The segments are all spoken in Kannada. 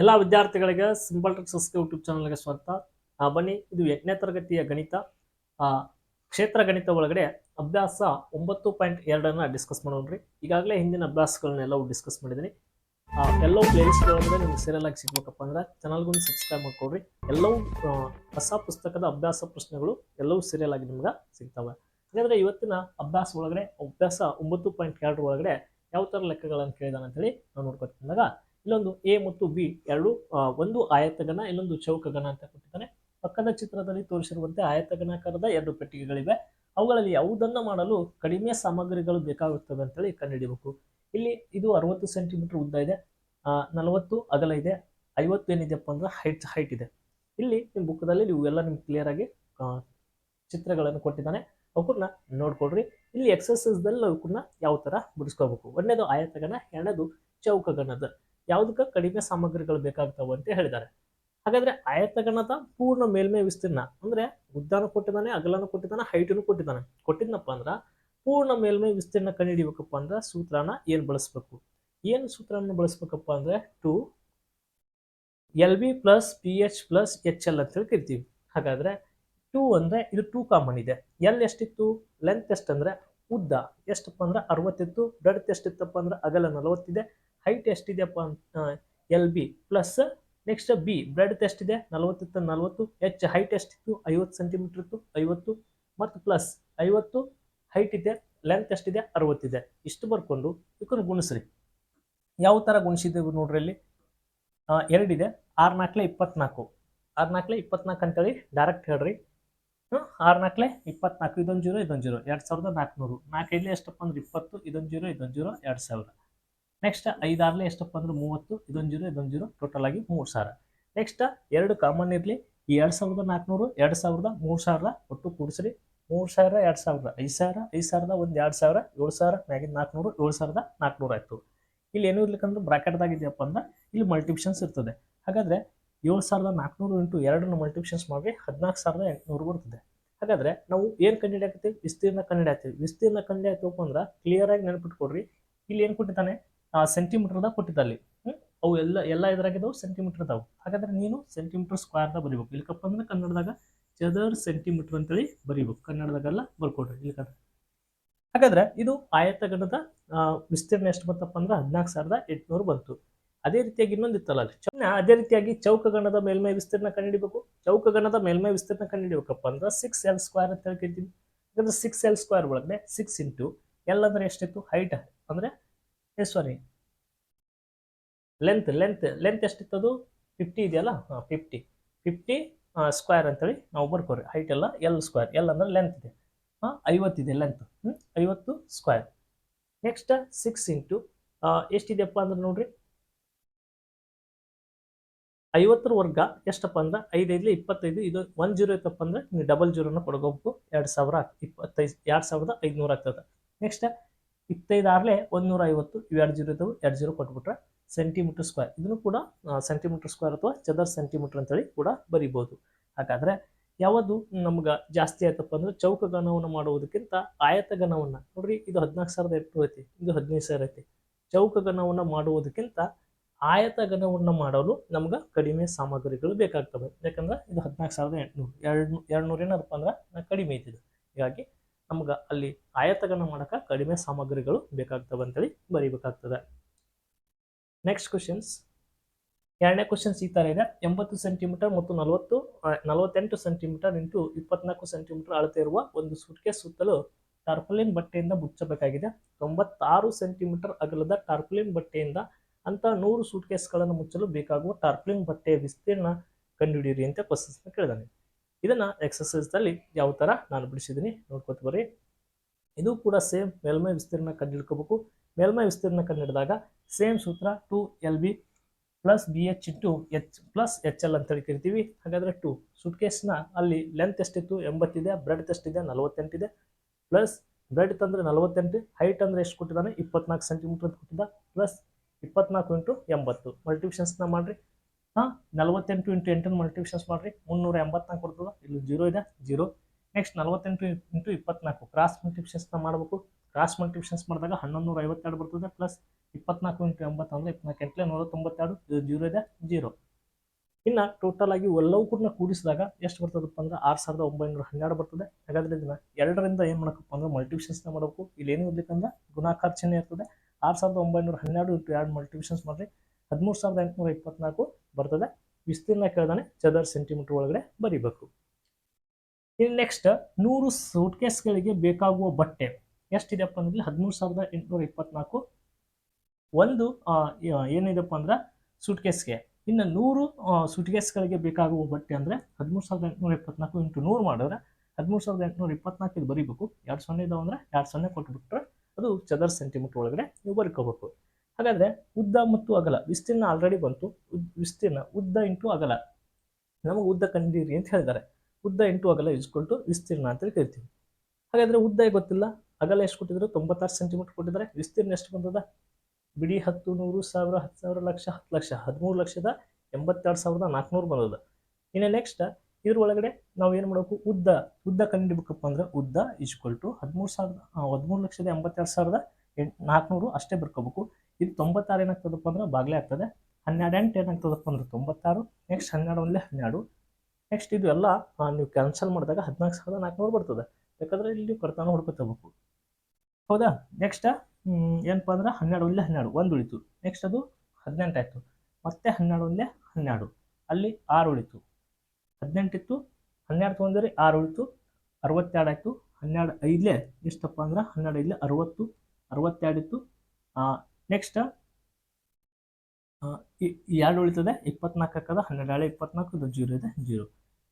ಎಲ್ಲ ವಿದ್ಯಾರ್ಥಿಗಳಿಗೆ ಸಿಂಪಲ್ ಟ್ರಿಕ್ಸ್ ಯೂಟ್ಯೂಬ್ ಚಾನಲ್ಗೆ ಸ್ವಾಗತ. ಬನ್ನಿ, ಇದು ಎಂಟನೇ ತರಗತಿಯ ಗಣಿತ. ಕ್ಷೇತ್ರ ಗಣಿತ ಒಳಗಡೆ ಅಭ್ಯಾಸ ಒಂಬತ್ತು ಪಾಯಿಂಟ್ ಎರಡನ್ನು ಡಿಸ್ಕಸ್ ಮಾಡೋಣ್ರಿ. ಈಗಾಗಲೇ ಹಿಂದಿನ ಅಭ್ಯಾಸಗಳನ್ನೆಲ್ಲವೂ ಡಿಸ್ಕಸ್ ಮಾಡಿದ್ದೀನಿ ಎಲ್ಲವೂ ಪ್ಲೇಲಿಸ್ಟ್ ಒಳಗಡೆ ನಿಮ್ಗೆ ಸೀರಿಯಲ್ ಆಗಿ ಸಿಗ್ಬೇಕಪ್ಪ ಅಂದ್ರೆ ಚಾನಲ್ಗೊಂದು ಸಬ್ಸ್ಕ್ರೈಬ್ ಮಾಡ್ಕೊಡ್ರಿ. ಎಲ್ಲವೂ ಹೊಸ ಪುಸ್ತಕದ ಅಭ್ಯಾಸ ಪ್ರಶ್ನೆಗಳು ಎಲ್ಲವೂ ಸೀರಿಯಲ್ ಆಗಿ ನಿಮ್ಗೆ ಸಿಗ್ತವೆ. ಹಾಗಾದ್ರೆ ಇವತ್ತಿನ ಅಭ್ಯಾಸ ಒಳಗಡೆ, ಅಭ್ಯಾಸ ಒಂಬತ್ತು ಪಾಯಿಂಟ್ ಎರಡರ ಒಳಗಡೆ ಯಾವ ಥರ ಲೆಕ್ಕಗಳನ್ನು ಕೇಳಿದಾನೆ ಅಂತೇಳಿ ನಾವು ನೋಡ್ಕೊತಿದ್ದಾಗ ಇಲ್ಲೊಂದು ಎ ಮತ್ತು ಬಿ ಎರಡು ಒಂದು ಆಯತಗಣ ಇನ್ನೊಂದು ಚೌಕಗಣ ಅಂತ ಕೊಟ್ಟಿದ್ದಾನೆ. ಪಕ್ಕದ ಚಿತ್ರದಲ್ಲಿ ತೋರಿಸಿರುವಂತೆ ಆಯತಗಣಾಕಾರದ ಎರಡು ಪೆಟ್ಟಿಗೆಗಳಿವೆ. ಅವುಗಳಲ್ಲಿ ಯಾವುದನ್ನು ಮಾಡಲು ಕಡಿಮೆ ಸಾಮಗ್ರಿಗಳು ಬೇಕಾಗುತ್ತವೆ ಅಂತೇಳಿ ಕಂಡುಹಿಡಿಯಬೇಕು. ಇಲ್ಲಿ ಇದು ಅರವತ್ತು ಸೆಂಟಿಮೀಟರ್ ಉದ್ದ ಇದೆ. ನಲವತ್ತು ಅಗಲ ಇದೆ. ಐವತ್ತು ಏನಿದೆಯಪ್ಪ ಅಂದ್ರೆ ಹೈಟ್ ಹೈಟ್ ಇದೆ. ಇಲ್ಲಿ ನಿಮ್ಮ ಬುಕ್ದಲ್ಲಿ ಎಲ್ಲ ನಿಮ್ಗೆ ಕ್ಲಿಯರ್ ಆಗಿ ಚಿತ್ರಗಳನ್ನು ಕೊಟ್ಟಿದ್ದಾನೆ. ಅವಕ್ಕನ್ನ ನೋಡ್ಕೊಡ್ರಿ ಇಲ್ಲಿ ಎಕ್ಸಸೈಸ್ದಲ್ಲಿ ಅವಕ್ಕನ್ನ ಯಾವ ಥರ ಬಿಡಿಸ್ಕೋಬೇಕು ಒಂದನೇದು ಆಯತಗಣ, ಎರಡನೇದು ಚೌಕಗಣದ. ಯಾವುದಕ್ಕೆ ಕಡಿಮೆ ಸಾಮಗ್ರಿಗಳು ಬೇಕಾಗ್ತವೆ ಅಂತ ಹೇಳಿದ್ದಾರೆ. ಹಾಗಾದ್ರೆ ಆಯತಗಣದ ಪೂರ್ಣ ಮೇಲ್ಮೈ ವಿಸ್ತೀರ್ಣ ಅಂದ್ರೆ ಉದ್ದಾನು ಕೊಟ್ಟಿದ್ದಾನೆ, ಅಗಲನು ಕೊಟ್ಟಿದ್ದಾನೆ ಹೈಟನ್ನು ಕೊಟ್ಟಿದ್ದಾನೆ. ಕೊಟ್ಟಿದ್ನಪ್ಪ ಅಂದ್ರ ಪೂರ್ಣ ಮೇಲ್ಮೈ ವಿಸ್ತೀರ್ಣ ಕಂಡುಹಿಡಿಬೇಕಪ್ಪ ಅಂದ್ರೆ ಸೂತ್ರನ ಏನ್ ಬಳಸ್ಬೇಕು? ಏನ್ ಸೂತ್ರನ ಬಳಸ್ಬೇಕಪ್ಪ ಅಂದ್ರೆ two L B plus P H plus H L ಅಂತ ಹೇಳಿ ಕರಿತೀವಿ. ಹಾಗಾದ್ರೆ ಟೂ ಅಂದ್ರೆ ಇದು ಟೂ ಕಾಮನ್ ಇದೆ. ಎಲ್ ಎಷ್ಟಿತ್ತು? ಲೆಂತ್ ಎಷ್ಟಂದ್ರೆ ಉದ್ದ. ಎಷ್ಟಪ್ಪ ಅಂದ್ರೆ ಅರವತ್ತಿತ್ತು. ಬ್ರೆಡ್ತ್ ಎಷ್ಟಿತ್ತಪ್ಪ ಅಂದ್ರೆ ಅಗಲ ನಲವತ್ತಿದೆ. Height ಎಷ್ಟಿದೆಯಪ್ಪ L B plus next B breadth ಎಷ್ಟಿದೆ ನಲವತ್ತಿತ್ತು ನಲವತ್ತು ಎಚ್ ಹೈಟ್ ಎಷ್ಟಿತ್ತು ಐವತ್ತು ಸೆಂಟಿಮೀಟರ್ ಇತ್ತು, ಐವತ್ತು. ಮತ್ತು ಪ್ಲಸ್ ಐವತ್ತು ಹೈಟ್ ಇದೆ ಲೆಂತ್ ಎಷ್ಟಿದೆ ಅರವತ್ತಿದೆ ಇಷ್ಟು ಬರ್ಕೊಂಡು ಇದನ್ನು ಗುಣಿಸ್ರಿ. ಯಾವ ಥರ ಗುಣಿಸಿದ್ದೇವೆ ನೋಡ್ರಿ ಇಲ್ಲಿ ಎರಡಿದೆ ಆರು ನಾಲ್ಕಲೆ ಇಪ್ಪತ್ನಾಲ್ಕು. ಆರು ನಾಲ್ಕಲೆ ಇಪ್ಪತ್ನಾಲ್ಕು ಅಂತೇಳಿ ಡೈರೆಕ್ಟ್ ಹೇಳ್ರಿ. ಹ್ಞೂ ಆರು ನಾಲ್ಕಲೆ ಇಪ್ಪತ್ನಾಲ್ಕು, ಇದೊಂದು ಜೀರೋ ಇದೊಂದು ಜೀರೋ. ಎರಡು ಸಾವಿರದ ನಾಲ್ಕುನೂರು. ನಾಲ್ಕೈದಲೆ ಎಷ್ಟಪ್ಪ ಅಂದ್ರೆ ಇಪ್ಪತ್ತು, ಇದೊಂದು ಜೀರೋ ಇದೊಂದು ಜೀರೋ, ಎರಡು ಸಾವಿರ. ನೆಕ್ಸ್ಟ್ ಐದಾರಲೆ ಎಷ್ಟಪ್ಪ ಅಂದ್ರೆ ಮೂವತ್ತು, ಇದೊಂದು ಜೀರೋ ಇದೊಂದು ಜೀರೋ ಟೋಟಲ್ ಆಗಿ ಮೂರು ಸಾವಿರ. ನೆಕ್ಸ್ಟ್ ಎರಡು ಕಾಮನ್ ಇರಲಿ, ಈ ಎರಡು ಸಾವಿರದ ನಾಲ್ಕುನೂರು ಎರಡು ಸಾವಿರದ ಮೂರು ಸಾವಿರ, ಒಟ್ಟು ಕೂಡಿಸ್ರಿ, ಮೂರು ಸಾವಿರ, ಎರಡು ಸಾವಿರದ ಐದು ಸಾವಿರ, ಐದು ಸಾವಿರದ ಒಂದು ಎರಡು ಸಾವಿರ, ಏಳು ಸಾವಿರ ಮ್ಯಾಗಿನ ನಾಲ್ಕುನೂರು ಏಳು ಸಾವಿರದ ನಾಲ್ಕುನೂರು ಆಯಿತು. ಇಲ್ಲಿ ಏನೂ ಇರ್ಲಿಕ್ಕಂದ್ರೆ ಬ್ರಾಕೆಟ್ದಾಗ ಇದೆಯಪ್ಪ ಅಂದ್ರೆ ಇಲ್ಲಿ ಮಲ್ಟಿಪ್ಷನ್ಸ್ ಇರ್ತದೆ. ಹಾಗಾದ್ರೆ ಏಳು ಸಾವಿರದ ನಾಲ್ಕುನೂರು ಇಂಟು ಎರಡನ್ನು ಮಲ್ಟಿಪ್ಷನ್ಸ್ ಮಾಡಿ ಹದಿನಾಲ್ಕು ಸಾವಿರದ ಎಂಟುನೂರು ಬರ್ತದೆ. ಹಾಗಾದ್ರೆ ನಾವು ಏನು ಕಂಡುಹಿಡಿಯಾಕತ್ತೀವಿ ವಿಸ್ತೀರ್ಣ ಕಂಡುಹಿಡಿಯಾತೀವಿ ವಿಸ್ತೀರ್ಣ ಕಂಡುಹಿಡಿಯಾತಪ್ಪ ಅಂದ್ರೆ ಕ್ಲಿಯರಾಗಿ ನೆನಪಿಟ್ಕೊಡ್ರಿ. ಇಲ್ಲಿ ಏನು ಕೊಟ್ಟಿದ್ದಾನೆ? ಸೆಂಟಿಮೀಟರ್ದಾಗ ಕೊಟ್ಟಿದ್ದ ಅಲ್ಲಿ ಹ್ಮ್? ಅವು ಎಲ್ಲ ಎಲ್ಲ ಇದ್ರಾಗಿದ್ದಾವೆ ಸೆಂಟಿಮೀಟರ್ ಅದಾವು ಹಾಗಾದ್ರೆ ನೀನು ಸೆಂಟಿಮೀಟರ್ ಸ್ಕ್ವೇರ್ದಾಗ ಬರಿಬೇಕು. ಇಲ್ಕಪ್ಪ ಅಂದ್ರೆ ಕನ್ನಡದಾಗ ಚದರ್ ಸೆಂಟಿಮೀಟರ್ ಅಂತೇಳಿ ಬರಿಬೇಕು. ಕನ್ನಡದಾಗೆಲ್ಲ ಬರ್ಕೊಡ್ರಿ ಕನ್ನಡ ಹಾಗಾದ್ರೆ ಇದು ಆಯತಗಣದ ವಿಸ್ತೀರ್ಣ ಎಷ್ಟು ಬಂತಪ್ಪ ಅಂದ್ರೆ ಹದಿನಾಲ್ಕು ಸಾವಿರದ ಎಂಟುನೂರು ಬಂತು. ಅದೇ ರೀತಿಯಾಗಿ ಇನ್ನೊಂದು ಇತ್ತಲ್ಲ ಅಲ್ಲಿ. ಅದೇ ರೀತಿಯಾಗಿ ಚೌಕಗಣದ ಮೇಲ್ಮೈ ವಿಸ್ತೀರ್ಣ ಕಂಡುಹಿಡಿಬೇಕು. ಚೌಕಗಣದ ಮೇಲ್ಮೈ ವಿಸ್ತೀರ್ಣ ಕಂಡುಹಿಡಿಬೇಕಪ್ಪ ಅಂದ್ರೆ ಸಿಕ್ಸ್ ಎಲ್ ಸ್ಕ್ವೇರ್ ಅಂತ ಹೇಳಿ ಕರಿತೀವಿ ಯಾಕಂದ್ರೆ ಸಿಕ್ಸ್ ಎಲ್ ಸ್ಕ್ವೇರ್ ಒಳಗಡೆ ಸಿಕ್ಸ್ ಇಂಟು ಎಲ್ ಅಂದ್ರೆ ಎಷ್ಟಿತ್ತು? ಹೈಟ್ ಅಂದ್ರೆ ಸಾರಿ ಲೆಂತ್ ಲೆಂತ್ ಲೆಂತ್ ಎಷ್ಟಿತ್ತದು? ಫಿಫ್ಟಿ ಇದೆಯಲ್ಲ? ಹಾಂ ಫಿಫ್ಟಿ ಫಿಫ್ಟಿ ಸ್ಕ್ವೇರ್ ಅಂತೇಳಿ ನಾವು ಬರ್ಕೋರಿ. ಹೈಟ್ ಎಲ್ಲ ಎಲ್ ಸ್ಕ್ವೇರ್ ಎಲ್ ಅಂದ್ರೆ ಲೆಂತ್ ಇದೆ. ಹಾಂ ಐವತ್ತಿದೆ ಲೆಂತ್ ಹ್ಞೂ ಐವತ್ತು ಸ್ಕ್ವೇರ್ ನೆಕ್ಸ್ಟ್ ಸಿಕ್ಸ್ ಇಂಟು ಎಷ್ಟಿದೆಯಪ್ಪ ಅಂದ್ರೆ ನೋಡ್ರಿ. ಐವತ್ತರ ವರ್ಗ ಎಷ್ಟಪ್ಪ ಅಂದ್ರೆ ಐದೈದಲಿ ಇಪ್ಪತ್ತೈದು. ಇದು ಒನ್ ಜೀರೋ ಇತ್ತಪ್ಪ ಅಂದ್ರೆ ನೀವು ಡಬಲ್ ಜೀರೋನ ಕೊಡ್ಕೋಬೇಕು ಎರಡು ಸಾವಿರ ಇಪ್ಪತ್ತೈದು, ಎರಡು ಸಾವಿರದ ಐದುನೂರು ಆಗ್ತದೆ. ನೆಕ್ಸ್ಟ್ ಇಪ್ಪತ್ತೈದು ಆರ್ಲೆ ಒಂದೂರ ಐವತ್ತು ಇವೆರಡು ಜೀರೋ ಇದ್ದವು, ಎರಡು ಜೀರೋ ಕೊಟ್ಬಿಟ್ರೆ ಸೆಂಟಿಮೀಟರ್ ಸ್ಕ್ವೇರ್ ಇದನ್ನು ಕೂಡ ಸೆಂಟಿಮೀಟರ್ ಸ್ಕ್ವೇರ್ ಅಥವಾ ಚದರ್ ಸೆಂಟಿಮೀಟರ್ ಅಂತೇಳಿ ಕೂಡ ಬರಿಬೋದು ಹಾಗಾದ್ರೆ ಯಾವುದು ನಮ್ಗೆ ಜಾಸ್ತಿ ಆಯ್ತಪ್ಪ ಅಂದ್ರೆ ಚೌಕ ಚೌಕಗಣವನ್ನು ಮಾಡುವುದಕ್ಕಿಂತ ಆಯತಗಣವನ್ನು ನೋಡ್ರಿ, ಇದು ಹದಿನಾಲ್ಕು ಸಾವಿರದ ಎಂಟು ಐತಿ, ಇದು ಹದಿನೈದು ಸಾವಿರ ಐತಿ. ಚೌಕ ಚೌಕಗಣವನ್ನು ಮಾಡುವುದಕ್ಕಿಂತ ಆಯತ ಗಣವನ್ನು ಮಾಡಲು ನಮ್ಗೆ ಕಡಿಮೆ ಸಾಮಗ್ರಿಗಳು ಬೇಕಾಗ್ತವೆ. ಯಾಕಂದ್ರೆ ಇದು ಹದಿನಾಲ್ಕು ಸಾವಿರದ ಎಂಟುನೂರು. ಎರಡು ಎರಡು ನೂರು ಏನಪ್ಪ ಅಂದ್ರೆ ಕಡಿಮೆ ಐತಿ ಇದು. ಹೀಗಾಗಿ ನಮ್ಗೆ ಅಲ್ಲಿ ಆಯತಗನ ಮಾಡಕ್ಕೆ ಕಡಿಮೆ ಸಾಮಗ್ರಿಗಳು ಬೇಕಾಗ್ತವೆ ಅಂತೇಳಿ ಬರೀಬೇಕಾಗ್ತದೆ. ನೆಕ್ಸ್ಟ್ ಕ್ವಶನ್ಸ್ ಎರಡನೇ ಕ್ವಶನ್ಸ್ ಈ ಥರ ಇದೆ. ಎಂಬತ್ತು ಸೆಂಟಿಮೀಟರ್ ಮತ್ತು ನಲವತ್ತು ನಲವತ್ತೆಂಟು ಸೆಂಟಿಮೀಟರ್ ಇಂಟು ಇಪ್ಪತ್ನಾಲ್ಕು ಸೆಂಟಿಮೀಟರ್ ಅಳತೆ ಇರುವ ಒಂದು ಸುಟ್ಕೆ ಸುತ್ತಲೂ ಟಾರ್ಪಲಿನ್ ಬಟ್ಟೆಯಿಂದ ಮುಚ್ಚಬೇಕಾಗಿದೆ. ತೊಂಬತ್ತಾರು ಸೆಂಟಿಮೀಟರ್ ಅಗಲದ ಟಾರ್ಪಲಿನ್ ಬಟ್ಟೆಯಿಂದ ಅಂತ ನೂರು ಸೂಟ್ಕೇಸ್ಗಳನ್ನು ಮುಚ್ಚಲು ಬೇಕಾಗುವ ಟಾರ್ಪಲಿನ್ ಬಟ್ಟೆಯ ವಿಸ್ತೀರ್ಣ ಕಂಡುಹಿಡಿಯಿರಿ ಅಂತ ಕ್ವಶನ್ಸ್ ಕೇಳಿದಾನೆ. ಇದನ್ನ ಎಕ್ಸಸೈಸ್ದಲ್ಲಿ ಯಾವ ಥರ ನಾನು ಬಿಡಿಸಿದ್ದೀನಿ ನೋಡ್ಕೊತ ಬರ್ರಿ. ಇದು ಕೂಡ ಸೇಮ್ ಮೇಲ್ಮೈ ವಿಸ್ತೀರ್ಣ ಕಂಡುಹಿಡ್ಕೋಬೇಕು. ಮೇಲ್ಮೈ ವಿಸ್ತೀರ್ಣ ಕಂಡುಹಿಡಿದಾಗ ಸೇಮ್ ಸೂತ್ರ two L B plus B H into H plus H L ಅಂತೇಳಿ ಕರಿತೀವಿ ಹಾಗಾದ್ರೆ ಟು ಸುಟ್ಕೇಸ್ನ ಅಲ್ಲಿ ಲೆಂತ್ ಎಷ್ಟಿತ್ತು? ಎಂಬತ್ತಿದೆ. ಬ್ರೆಡ್ ಎಷ್ಟಿದೆ? ನಲವತ್ತೆಂಟಿದೆ. ಪ್ಲಸ್ ಬ್ರೆಡ್ ತಂದ್ರೆ ನಲವತ್ತೆಂಟು ಹೈಟ್ ಅಂದ್ರೆ ಎಷ್ಟು ಕೊಟ್ಟಿದ್ದಾನೆ? ಇಪ್ಪತ್ನಾಲ್ಕು ಸೆಂಟಿಮೀಟರ್ ಅಂತ ಕೊಟ್ಟಿದ್ದ. ಪ್ಲಸ್ ಇಪ್ಪತ್ನಾಲ್ಕು ಇಂಟು ಎಂಬತ್ತು. ಮಲ್ಟಿಪ್ಷನ್ಸ್ನ ಮಾಡ್ರಿ. ಹಾಂ, ನಲವತ್ತೆಂಟು ಇಂಟು ಎಂಟನ್ನು ಮಲ್ಟಿಪ್ಷನ್ಸ್ ಮಾಡ್ರಿ. ಮುನ್ನೂರ ಎಂಬತ್ನಾಲ್ಕು ಬರ್ತದೆ. ಇಲ್ಲಿ ಜೀರೋ ಇದೆ ಜೀರೋ ನೆಕ್ಸ್ಟ್ ನಲವತ್ತೆಂಟು ಇಂಟು ಇಪ್ಪತ್ನಾಲ್ಕು. ಕ್ರಾಸ್ ಮಲ್ಟಿಪ್ಷನ್ಸ್ನ ಮಾಡಬೇಕು. ಕ್ರಾಸ್ ಮಲ್ಟಿಪ್ಷನ್ಸ್ ಮಾಡಿದಾಗ ಹನ್ನೊಂದು ನೂರ ಐವತ್ತೆರಡು ಬರ್ತದೆ ಪ್ಲಸ್ ಇಪ್ಪತ್ನಾಲ್ಕು ಇಂಟು ಎಂಬತ್ತು ಅಂದರೆ ಇಪ್ಪತ್ನಾಲ್ಕು ಎಂಟ್ಲೆ ನೂರ ತೊಂಬತ್ತೆರಡು. ಜೀರೋ ಇದೆ ಜೀರೋ ಇನ್ನು ಟೋಟಲ್ ಆಗಿ ಎಲ್ಲವೂ ಕೂಡ ಕೂಡಿಸಿದಾಗ ಎಷ್ಟು ಬರ್ತದಪ್ಪ ಅಂದ್ರೆ ಆರು ಸಾವಿರದ ಒಂಬೈನೂರ ಹನ್ನೆರಡು ಬರ್ತದೆ. ಹಾಗಾದ್ರೆ ಇದನ್ನ ಎರಡರಿಂದ ಏನು ಮಾಡಬೇಕಪ್ಪ ಅಂದ್ರೆ ಮಲ್ಟಿಪ್ಷನ್ಸ್ನ ಮಾಡಬೇಕು. ಇಲ್ಲಿ ಏನು ಇರ್ಲಿಕ್ಕಂದ್ರೆ ಗುಣಾಕಾರ ಚಿಹ್ನೆ ಇರ್ತದೆ. ಆರು ಸಾವಿರದ ಒಂಬೈನೂರ ಹನ್ನೆರಡು ಇಂಟು ಎರಡು ಮಲ್ಟಿಪ್ಷನ್ಸ್ ಮಾಡಿರಿ. ಹದಿಮೂರು ಸಾವಿರದ ಎಂಟುನೂರ ಇಪ್ಪತ್ನಾಲ್ಕು ಬರ್ತದೆ. ವಿಸ್ತೀರ್ಣ ಕೇಳ್ದಾನೆ ಚದರ್ ಸೆಂಟಿಮೀಟರ್ ಒಳಗಡೆ ಬರಿಬೇಕು. ಇನ್ನು ನೆಕ್ಸ್ಟ್ ನೂರು ಸೂಟ್ಕೇಸ್ಗಳಿಗೆ ಬೇಕಾಗುವ ಬಟ್ಟೆ ಎಷ್ಟಿದೆಪ್ಪ ಅಂದ್ರೆ ಹದಿಮೂರು ಸಾವಿರದ ಎಂಟುನೂರ ಇಪ್ಪತ್ನಾಲ್ಕು. ಒಂದು ಏನಿದೆಪ್ಪ ಅಂದ್ರೆ ಸೂಟ್ಕೇಸ್ಗೆ ಇನ್ನು ನೂರು ಸೂಟ್ಕೇಸ್ಗಳಿಗೆ ಬೇಕಾಗುವ ಬಟ್ಟೆ ಅಂದರೆ ಹದಿಮೂರು ಸಾವಿರದ ಎಂಟುನೂರ ಇಪ್ಪತ್ನಾಲ್ಕು ಇಂಟು ನೂರು ಮಾಡಿದ್ರೆ ಹದಿಮೂರು ಸಾವಿರದ ಎಂಟುನೂರ ಇಪ್ಪತ್ನಾಲ್ಕು ಇದು ಬರೀಬೇಕು. ಎರಡು ಸೊನ್ನೆ ಇದಾವೆ ಅಂದ್ರೆ ಎರಡು ಸೊನ್ನೆ ಕೊಟ್ಬಿಟ್ರೆ ಅದು ಚದರ್ ಸೆಂಟಿಮೀಟರ್ ಒಳಗಡೆ ನೀವು ಬರ್ಕೋಬೇಕು. ಹಾಗಾದ್ರೆ ಉದ್ದ ಮತ್ತು ಅಗಲ, ವಿಸ್ತೀರ್ಣ ಆಲ್ರೆಡಿ ಬಂತು ವಿಸ್ತೀರ್ಣ ಉದ್ದ ಇಂಟು ಅಗಲ. ನಮಗೆ ಉದ್ದ ಕಂಡಿರಿ ಅಂತ ಹೇಳಿದ್ದಾರೆ. ಉದ್ದ ಇಂಟು ಅಗಲ ಇಸ್ಕೊಳ್ತು ವಿಸ್ತೀರ್ಣ ಅಂತೇಳಿ ಕರಿತೀವಿ. ಹಾಗಾದ್ರೆ ಉದ್ದ ಗೊತ್ತಿಲ್ಲ? ಅಗಲ ಎಷ್ಟು ಕೊಟ್ಟಿದ್ರು? ತೊಂಬತ್ತಾರು ಸೆಂಟಿಮೀಟರ್ ಕೊಟ್ಟಿದ್ದಾರೆ. ವಿಸ್ತೀರ್ಣ ಎಷ್ಟು ಬಂದದ? ಬಿಡಿ ಹತ್ತು, ನೂರು, ಸಾವಿರ, ಹತ್ತು ಸಾವಿರ, ಲಕ್ಷ, ಹತ್ತು ಲಕ್ಷ, ಹದಿಮೂರು ಲಕ್ಷದ ಎಂಬತ್ತೆರಡು ಸಾವಿರದ ನಾಲ್ಕುನೂರು ಬಂದದ. ಇನ್ನು ನೆಕ್ಸ್ಟ್ ಇದ್ರ ಒಳಗಡೆ ನಾವು ಏನು ಮಾಡಬೇಕು? ಉದ್ದ ಉದ್ದ ಕಂಡುಹಿಡಿಬೇಕಪ್ಪ ಅಂದ್ರೆ ಉದ್ದ ಈಜ್ಕೊಲ್ ಟು ಹದಿಮೂರು ಸಾವಿರದ, ಹದಿಮೂರು ಲಕ್ಷದ ಎಂಬತ್ತೆರಡು ಸಾವಿರದ ಎಂಟು ನಾಲ್ಕುನೂರು ಅಷ್ಟೇ ಬರ್ಕೋಬೇಕು. ಇದು ತೊಂಬತ್ತಾರು ಏನಾಗ್ತದಪ್ಪ ಅಂದ್ರೆ ಬಾಗ್ಲೇ ಆಗ್ತದೆ. ಹನ್ನೆರಡು, ಎಂಟು ಏನಾಗ್ತದಪ್ಪ ಅಂದ್ರೆ ತೊಂಬತ್ತಾರು ನೆಕ್ಸ್ಟ್ ಹನ್ನೆರಡು ಒಂದೇ ಹನ್ನೆರಡು. ನೆಕ್ಸ್ಟ್ ಇದು ಎಲ್ಲ ನೀವು ಕ್ಯಾನ್ಸಲ್ ಮಾಡಿದಾಗ ಹದಿನಾಲ್ಕು ಸಾವಿರದ ನಾಲ್ಕುನೂರು ಬರ್ತದೆ. ಯಾಕಂದ್ರೆ ಇಲ್ಲಿ ನೀವು ಕಡ್ತಾನ ಹುಡ್ಕೋತಬೇಕು ಹೌದಾ? ನೆಕ್ಸ್ಟ್ ಏನಪ್ಪ ಅಂದ್ರೆ ಹನ್ನೆರಡು ಒಂದೇ ಹನ್ನೆರಡು, ಒಂದು ಉಳಿತು. ನೆಕ್ಸ್ಟ್ ಅದು ಹದಿನೆಂಟು ಆಯಿತು. ಮತ್ತೆ ಹನ್ನೆರಡು ಒಂದೇ ಹನ್ನೆರಡು. ಅಲ್ಲಿ ಆರು ಉಳಿತು. ಹದಿನೆಂಟಿತ್ತು ಹನ್ನೆರಡು ತೊಗೊಂಡ್ರೆ ಆರು ಉಳಿತು. ಅರವತ್ತೆರಡು ಆಯಿತು, ಹನ್ನೆರಡು ಐದಲೇ ಎಷ್ಟಪ್ಪ ಅಂದ್ರೆ ಹನ್ನೆರಡು ಐದಲೇ ಅರವತ್ತು, ಅರವತ್ತೆರಡು ಇತ್ತು. ನೆಕ್ಸ್ಟ್ ಎರಡು ಉಳಿತದೆ. ಇಪ್ಪತ್ನಾಲ್ಕು ಹಾಕದ, ಹನ್ನೆರಡು ಹಳೆ ಇಪ್ಪತ್ನಾಲ್ಕು ಜೀರೋ ಇದೆ, ಜೀರೋ.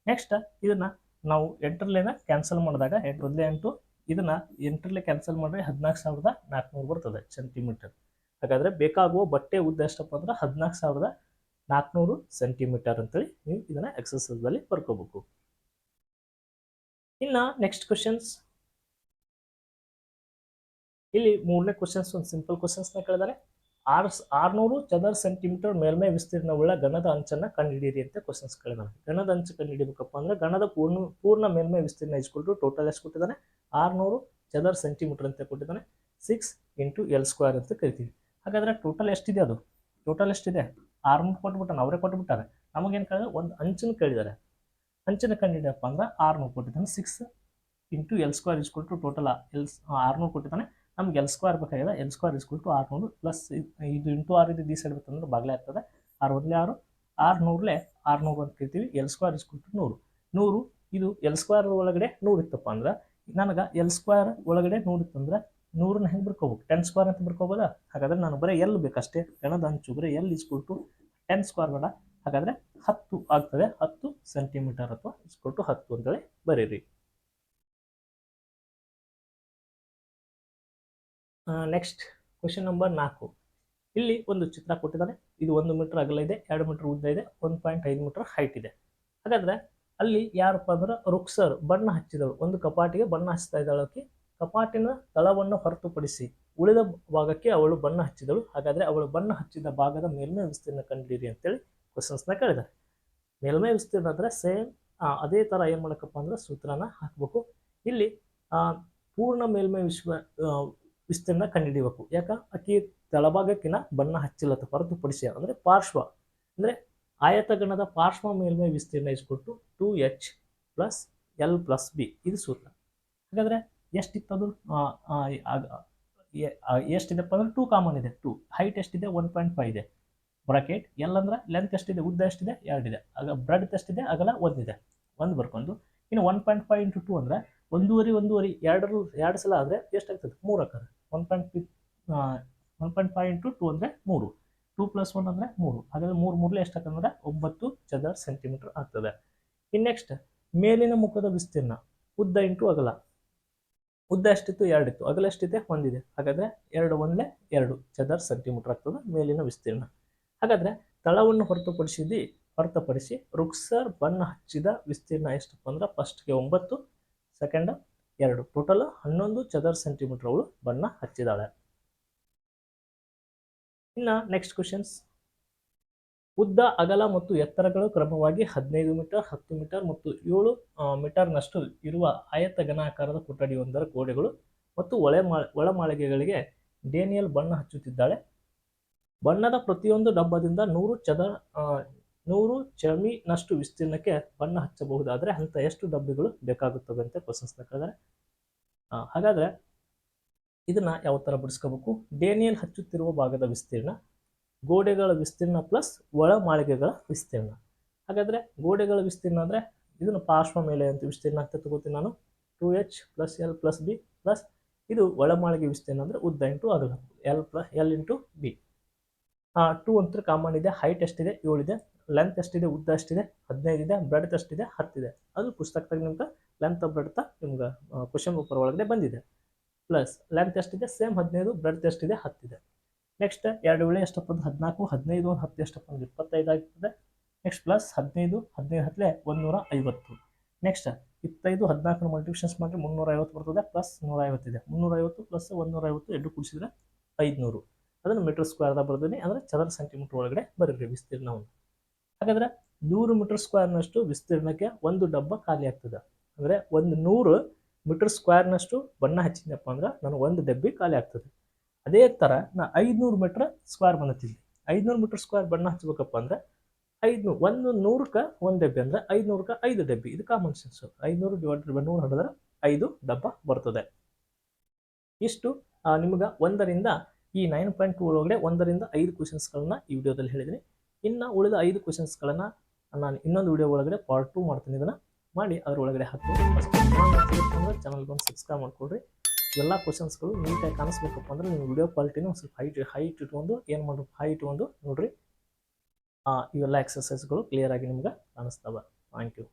ನೆಕ್ಸ್ಟ್ ಇದನ್ನ ನಾವು ಎಂಟರಲ್ಲೇನ ಕ್ಯಾನ್ಸಲ್ ಮಾಡಿದಾಗ ಎಂಟು ಒಂದೇ ಎಂಟು, ಇದನ್ನ ಎಂಟರಲ್ಲೇ ಕ್ಯಾನ್ಸಲ್ ಮಾಡಿದ್ರೆ ಹದಿನಾಲ್ಕು ಸಾವಿರದ ನಾಲ್ಕುನೂರು ಬರ್ತದೆ ಸೆಂಟಿಮೀಟರ್ ಹಾಗಾದ್ರೆ ಬೇಕಾಗುವ ಬಟ್ಟೆ ಉದ್ದ ಎಷ್ಟಪ್ಪ ಅಂದ್ರೆ ಹದಿನಾಲ್ಕು ಸಾವಿರದ ನಾಲ್ಕುನೂರು ಸೆಂಟಿಮೀಟರ್ ಅಂತೇಳಿ ನೀವು ಇದನ್ನ ಎಕ್ಸಸೈಸಲ್ಲಿ ಬರ್ಕೋಬೇಕು. ಇನ್ನ ನೆಕ್ಸ್ಟ್ ಕ್ವಶನ್ಸ್ ಇಲ್ಲಿ ಮೂರನೇ ಕ್ವಶನ್ಸ್ ಒಂದು ಸಿಂಪಲ್ ಕ್ವಶನ್ಸ್ನ ಕೇಳಿದ್ದಾರೆ ಆರ್ ಆರ್ನೂರು ಚದರ ಸೆಂಟಿಮೀಟರ್ ಮೇಲ್ಮೈ ವಿಸ್ತೀರ್ಣವುಳ್ಳ ಗಣದ ಅಂಚನ್ನ ಕಂಡುಹಿಡಿಯಿರಿ ಅಂತ ಕ್ವಶನ್ಸ್ ಕೇಳಿದಾನೆ ಗಣದ ಅಂಚು ಕಂಡುಹಿಡಿಬೇಕಪ್ಪ ಅಂದ್ರೆ ಗಣದ ಪೂರ್ಣ ಪೂರ್ಣ ಮೇಲ್ಮೈ ವಿಸ್ತೀರ್ಣ ಇಸ್ಕೊಟ್ಟು ಟೋಟಲ್ ಎಷ್ಟು ಕೊಟ್ಟಿದ್ದಾನೆ. ಆರ್ನೂರು ಚದರ ಸೆಂಟಿಮೀಟರ್ ಅಂತ ಕೊಟ್ಟಿದ್ದಾನೆ. ಸಿಕ್ಸ್ ಇಂಟು ಎಲ್ ಸ್ಕ್ವೇರ್ ಅಂತ ಕರಿತೀವಿ. ಹಾಗಾದ್ರೆ ಟೋಟಲ್ ಎಷ್ಟಿದೆ ಅದು? ಟೋಟಲ್ ಎಷ್ಟಿದೆ? ಆರ್ನೂರು ಕೊಟ್ಬಿಟ್ಟಾನೆ ಅವರೇ ಕೊಟ್ಬಿಟ್ಟಾರೆ. ನಮಗೇನು ಕೇಳಿದ್ರೆ? ಒಂದು ಅಂಚನ್ನು ಕೇಳಿದ್ದಾರೆ ಅಂಚನ್ನು ಕಂಡುಹಿಡಿಯಪ್ಪ ಅಂದ್ರೆ ಆರ್ನೂರು ಕೊಟ್ಟಿದ್ದಾನೆ. Six into L square ಇಸ್ಕೊಟ್ಟು total L ಆರ್ನೂರು ಕೊಟ್ಟಿದ್ದಾನೆ. ನಮ್ಗೆ ಎಲ್ ಸ್ಕ್ವೇರ್ ಬೇಕಾಗಿದೆ. ಎಲ್ ಸ್ಕ್ವೇರ್ ಇಸ್ಕೊಟ್ಟು ಆರ್ನೂರು ಪ್ಲಸ್ ಇದು ಇಂಟು ಆರು ಇದು ಈ ಸೈಡ್ ಬಂತಂದ್ರೆ ಬಾಗ್ಲೇ ಆಗ್ತದೆ. ಆರು ಒಂದಲೇ ಆರು ಆರುನೂರಲೇ ಆರುನೂರು ಅಂತ ಕರಿತೀವಿ. ಎಲ್ ಸ್ಕ್ವೇರ್ ಇಸ್ಕೊಟ್ಟು ನೂರು. ನೂರು, ಇದು ಎಲ್ ಸ್ಕ್ವೇರ್ ಒಳಗಡೆ ನೂರು ಇತ್ತಪ್ಪ ಅಂದ್ರೆ ನನಗೆ ಎಲ್ ಸ್ಕ್ವೇರ್ ಒಳಗಡೆ ನೂರು ಇತ್ತಂದ್ರೆ ನೂರನ್ನ ಹೆಂಗೆ ಬರ್ಕೋಬೇಕು ಟೆನ್ ಸ್ಕ್ವೇರ್ ಅಂತ ಬರ್ಕೋಬೋದಾ ಹಾಗಾದ್ರೆ ನಾನು ಬರೀ ಎಲ್ ಬೇಕಷ್ಟೇ. ಗಣದ ಅಂಚು ಬರೀ ಎಲ್ ಇಸ್ಕೊಟ್ಟು ಟೆನ್ ಸ್ಕ್ವೇರ್ ಬೇಡ. ಹಾಗಾದ್ರೆ ಹತ್ತು ಆಗ್ತದೆ. ಹತ್ತು ಸೆಂಟಿಮೀಟರ್ ಅಥವಾ ಇಸ್ಕೊಟ್ಟು ಹತ್ತು ಅಂತೇಳಿ ಬರೀರಿ. ನೆಕ್ಸ್ಟ್ ಕ್ವಶನ್ ನಂಬರ್ ನಾಲ್ಕು. ಇಲ್ಲಿ ಒಂದು ಚಿತ್ರ ಕೊಟ್ಟಿದ್ದಾರೆ. ಇದು ಒಂದು ಮೀಟರ್ ಅಗಲ ಇದೆ, ಎರಡು ಮೀಟರ್ ಉದ್ದ ಇದೆ, ಒಂದು ಪಾಯಿಂಟ್ ಐದು ಮೀಟರ್ ಹೈಟ್ ಇದೆ. ಹಾಗಾದ್ರೆ ಅಲ್ಲಿ ಯಾರಪ್ಪ ಅಂದ್ರೆ ರುಕ್ಸರ್ ಬಣ್ಣ ಹಚ್ಚಿದಳು. ಒಂದು ಕಪಾಟಿಗೆ ಬಣ್ಣ ಹಚ್ತಾ ಇದ್ದಾಳು ಆಕೆ. ಕಪಾಟಿನ ತಳವನ್ನು ಹೊರತುಪಡಿಸಿ ಉಳಿದ ಭಾಗಕ್ಕೆ ಅವಳು ಬಣ್ಣ ಹಚ್ಚಿದಳು. ಹಾಗಾದ್ರೆ ಅವಳು ಬಣ್ಣ ಹಚ್ಚಿದ ಭಾಗದ ಮೇಲ್ಮೈ ವಿಸ್ತೀರ್ಣ ಕಂಡಿರಿ ಅಂತೇಳಿ ಕ್ವಶನ್ಸ್ನ ಕೇಳಿದ್ದಾರೆ. ಮೇಲ್ಮೈ ವಿಸ್ತೀರ್ಣ ಅಂದರೆ ಸೇಮ್ ಅದೇ ಥರ ಏನು ಮಾಡಬೇಕಪ್ಪ ಅಂದ್ರೆ ಸೂತ್ರನ ಹಾಕಬೇಕು. ಇಲ್ಲಿ ಪೂರ್ಣ ಮೇಲ್ಮೈ ವಿಶ್ವ ವಿಸ್ತೀರ್ಣ ಕಂಡುಹಿಡಿಬೇಕು. ಯಾಕ? ಅಕ್ಕಿ ತಳಭಾಗಕ್ಕಿನ ಬಣ್ಣ ಹಚ್ಚಿಲ್ಲತ್ತ ಹೊರತುಪಡಿಸಿ ಅಂದರೆ ಪಾರ್ಶ್ವ. ಅಂದರೆ ಆಯತಗಣದ ಪಾರ್ಶ್ವ ಮೇಲ್ಮೈ ವಿಸ್ತೀರ್ಣ ಇಸ್ಕೊಟ್ಟು two H plus L plus B ಇದು ಸೂತ್ರ. ಹಾಗಾದರೆ ಆ, ಆಗ- ಎಷ್ಟಿದೆಪ್ಪ ಅಂದ್ರೆ ಟೂ ಕಾಮನ್ ಇದೆ ಟೂ ಹೈಟ್ ಎಷ್ಟಿದೆ? ಒನ್ ಪಾಯಿಂಟ್ ಫೈವ್ ಇದೆ. ಬ್ರಾಕೆಟ್ ಎಲ್ ಅಂದ್ರೆ ಲೆಂತ್ ಎಷ್ಟಿದೆ? ಉದ್ದ ಎಷ್ಟಿದೆ? ಎರಡಿದೆ ಆಗ ಬ್ರೆಡ್ ಎಷ್ಟಿದೆ? ಅಗಲ ಒಂದಿದೆ ಒಂದು ಬರ್ಕೊಂಡು ಇನ್ನು one point five into two ಅಂದರೆ ಒಂದೂವರೆ ಒಂದೂವರೆ ಎರಡರು ಎರಡು ಸಲ ಆದರೆ ಎಷ್ಟಾಗ್ತದೆ? ಮೂರು ಆಗ್ತದೆ one point five one point five into two ಅಂದರೆ ಮೂರು. ಟೂ ಪ್ಲಸ್ ಒನ್ ಅಂದರೆ ಮೂರು. ಹಾಗಾದರೆ ಮೂರು ಮೂರಲೇ ಎಷ್ಟಾಗ್ತದೆ ಒಂಬತ್ತು ಚದರ ಸೆಂಟಿಮೀಟರ್ ಆಗ್ತದೆ. ಇನ್ನು ನೆಕ್ಸ್ಟ್ ಮೇಲಿನ ಮುಖದ ವಿಸ್ತೀರ್ಣ, ಉದ್ದ ಇಂಟು ಅಗಲ. ಉದ್ದ ಎಷ್ಟಿತ್ತು? ಎರಡಿತ್ತು. ಅಗಲ ಎಷ್ಟಿದೆ? ಒಂದಿದೆ. ಹಾಗಾದರೆ ಎರಡು ಒಂದಲೇ ಎರಡು ಚದರ ಸೆಂಟಿಮೀಟರ್ ಆಗ್ತದೆ ಮೇಲಿನ ವಿಸ್ತೀರ್ಣ. ಹಾಗಾದರೆ ತಳವನ್ನು ಹೊರತುಪಡಿಸಿದ್ದು ಹೊರತುಪಡಿಸಿ ರುಕ್ಸರ್ ಬಣ್ಣ ಹಚ್ಚಿದ ವಿಸ್ತೀರ್ಣ ಎಷ್ಟಪ್ಪ ಅಂದ್ರೆ ಫಸ್ಟ್ಗೆ ಒಂಬತ್ತು ಸೆಕೆಂಡ್ ಎರಡು. ಟೋಟಲ್ ಹನ್ನೊಂದು ಚದರ ಸೆಂಟಿಮೀಟರ್ ಅವಳು ಬಣ್ಣ ಹಚ್ಚಿದಾಳೆ. ಇನ್ನ ನೆಕ್ಸ್ಟ್ ಕ್ವಶನ್ಸ್ ಉದ್ದ, ಅಗಲ ಮತ್ತು ಎತ್ತರಗಳು ಕ್ರಮವಾಗಿ ಹದಿನೈದು ಮೀಟರ್ ಹತ್ತು ಮೀಟರ್ ಮತ್ತು ಏಳು ಮೀಟರ್ನಷ್ಟು ಇರುವ ಆಯತ ಘನಾಕಾರದ ಕೊಠಡಿಯೊಂದರ ಗೋಡೆಗಳು ಮತ್ತು ಒಳೆ ಮಾ ಒಳಮಾಳಿಗೆಗಳಿಗೆ ಡೇನಿಯಲ್ ಬಣ್ಣ ಹಚ್ಚುತ್ತಿದ್ದಾಳೆ. ಬಣ್ಣದ ಪ್ರತಿಯೊಂದು ಡಬ್ಬದಿಂದ ನೂರು ಚದರ ನೂರು ಚಮಿನಷ್ಟು ವಿಸ್ತೀರ್ಣಕ್ಕೆ ಬಣ್ಣ ಹಚ್ಚಬಹುದಾದರೆ ಅಂತ ಎಷ್ಟು ಡಬ್ಬಿಗಳು ಬೇಕಾಗುತ್ತವೆ ಅಂತ ಕ್ವಶನ್ಸ್ನ ಕೇಳಿದರೆ? ಹಾಗಾದರೆ ಇದನ್ನು ಇದನ್ನ ಯಾವ ಥರ ಬಿಡಿಸ್ಕೋಬೇಕು? ಡೇನಿಯಲ್ ಹಚ್ಚುತ್ತಿರುವ ಭಾಗದ ವಿಸ್ತೀರ್ಣ, ಗೋಡೆಗಳ ವಿಸ್ತೀರ್ಣ ಪ್ಲಸ್ ಒಳ ಮಾಳಿಗೆಗಳ ವಿಸ್ತೀರ್ಣ. ಹಾಗಾದರೆ ಗೋಡೆಗಳ ವಿಸ್ತೀರ್ಣ ಅಂದರೆ ಇದನ್ನು ಪಾರ್ಶ್ವ ಮೇಲೆ ಅಂತ ವಿಸ್ತೀರ್ಣ ಅಂತ ತಗೋತೀನಿ ನಾನು. Two H plus L plus B plus ಇದು ಒಳಮಾಳಿಗೆ ವಿಸ್ತೀರ್ಣ ಅಂದರೆ ಉದ್ದ ಇಂಟು ಅಗಲ. L plus L into B two ಅಂತ ಕಾಮನ್ ಇದೆ ಹೈಟ್ ಎಷ್ಟಿದೆ? ಏಳಿದೆ ಲೆಂತ್ ಎಷ್ಟಿದೆ? ಉದ್ದ ಎಷ್ಟಿದೆ? ಹದಿನೈದು ಇದೆ ಬ್ರೆಡ್ ಎಷ್ಟಿದೆ? ಹತ್ತಿದೆ ಅದು ಪುಸ್ತಕದಾಗ ನಿಮ್ಗೆ ಲೆಂತ್ ಬ್ರೆಡ್ತ ನಿಮ್ಗೆ ಕ್ವಶನ್ ಪೇಪರ್ ಒಳಗಡೆ ಬಂದಿದೆ. ಪ್ಲಸ್ ಲೆಂತ್ ಎಷ್ಟಿದೆ? ಸೇಮ್ ಹದಿನೈದು ಬ್ರೆಡ್ ಎಷ್ಟಿದೆ? ಹತ್ತಿದೆ ನೆಕ್ಸ್ಟ್ ಎರಡು ವೇಳೆ ಎಷ್ಟಪ್ಪ ಅಂದ್ರೆ? ಹದಿನಾಲ್ಕು, ಹದಿನೈದು, ಒಂದು ಹತ್ತು ಎಷ್ಟಪ್ಪ ಅಂದ್ರೆ? ಇಪ್ಪತ್ತೈದು ಆಗ್ತದೆ. ನೆಕ್ಸ್ಟ್ ಪ್ಲಸ್ ಹದಿನೈದು ಹದಿನೈದು ಹತ್ತಲೆ ಒಂದೂರ ಐವತ್ತು. ನೆಕ್ಸ್ಟ್ ಇಪ್ಪತ್ತೈದು ಹದಿನಾಲ್ಕು ಮಲ್ಟಿಪ್ಲಿಕೇಶನ್ಸ್ ಮಾಡಿದ್ರೆ ಮುನ್ನೂರ ಐವತ್ತು ಬರ್ತದೆ ಪ್ಲಸ್ ನೂರ ಐವತ್ತಿದೆ ಮುನ್ನೂರ ಐವತ್ತು ಪ್ಲಸ್ ಒಂದೂರ ಐವತ್ತು ಎರಡು ಕೂಡಿಸಿದ್ರೆ ಐದುನೂರು. ಅದನ್ನು ಮೀಟರ್ ಸ್ಕ್ವೇರ್ದಾಗ ಬರ್ತೀನಿ ಅಂದರೆ ಚದರ ಸೆಂಟಿಮೀಟರ್ ಒಳಗಡೆ ಬರೀರಿ ವಿಸ್ತೀರ್ಣವನ್ನು ಹಾಗಾದ್ರೆ ನೂರು ಮೀಟರ್ ಸ್ಕ್ವೇರ್ನಷ್ಟು ವಿಸ್ತೀರ್ಣಕ್ಕೆ ಒಂದು ಡಬ್ಬ ಖಾಲಿ ಆಗ್ತದೆ. ಅಂದರೆ ಒಂದು ನೂರು ಮೀಟರ್ ಸ್ಕ್ವೇರ್ನಷ್ಟು ಬಣ್ಣ ಹಚ್ಚಿದ್ನಪ್ಪ ಅಂದ್ರೆ ನನಗೆ ಒಂದು ಡಬ್ಬಿ ಖಾಲಿ ಆಗ್ತದೆ. ಅದೇ ಥರ ನಾ ಐದುನೂರು ಮೀಟರ್ ಸ್ಕ್ವೇರ್ ಬಂದತ್ತಿದ್ದೆ ಐದುನೂರು ಮೀಟರ್ ಸ್ಕ್ವೇರ್ ಬಣ್ಣ ಹಚ್ಬೇಕಪ್ಪ ಅಂದ್ರೆ ಐದುನೂರು ಒಂದು ನೂರಕ್ಕೆ ಒಂದು ಡಬ್ಬಿ ಅಂದರೆ ಐದುನೂರಕ್ಕೆ ಐದು ಡಬ್ಬಿ. ಇದು ಕಾಮನ್ ಸೆನ್ಸ್ ಐದುನೂರು ಡಿವೈಡೆಡ್ ಬೈ ನೂರು ಹಿಡಿದ್ರೆ ಐದು ಡಬ್ಬ ಬರ್ತದೆ. ಇಷ್ಟು ನಿಮ್ಗೆ ಒಂದರಿಂದ ಈ ನೈನ್ ಪಾಯಿಂಟ್ ಟೂ ಒಳಗಡೆ ಒಂದರಿಂದ ಐದು ಕ್ವಶನ್ಸ್ಗಳನ್ನ ಈ ವಿಡಿಯೋದಲ್ಲಿ ಹೇಳಿದ್ದೀನಿ. ಇನ್ನು ಉಳಿದ ಐದು ಕ್ವಶನ್ಸ್ಗಳನ್ನು ನಾನು ಇನ್ನೊಂದು ವಿಡಿಯೋ ಒಳಗಡೆ ಪಾರ್ಟ್ ಟು ಮಾಡ್ತೀನಿ. ಇದನ್ನು ಮಾಡಿ ಅದ್ರ ಒಳಗಡೆ ಹಾಕ್ತೀನಿ ಚಾನಲ್ಗೆ ಒಂದು ಸಬ್ಸ್ಕ್ರೈಬ್ ಮಾಡ್ಕೊಳ್ರಿ. ಎಲ್ಲ ಕ್ವಶನ್ಸ್ಗಳು ನೀಟಾಗಿ ಕಾಣಿಸ್ಬೇಕಪ್ಪ ಅಂದ್ರೆ ನೀವು ವಿಡಿಯೋ ಕ್ವಾಲಿಟಿನ ಒಂದು ಸ್ವಲ್ಪ ಹೈಟ್ ಹೈಟ್ ಇಟ್ಕೊಂಡು ಏನು ಮಾಡಬೇಕು? ಹೈಟ್ ಇಟ್ಕೊಂಡು ನೋಡಿರಿ. ಇವೆಲ್ಲ ಎಕ್ಸಸೈಸ್ಗಳು ಕ್ಲಿಯರ್ ಆಗಿ ನಿಮ್ಗೆ ಕಾಣಿಸ್ತವೆ. Thank you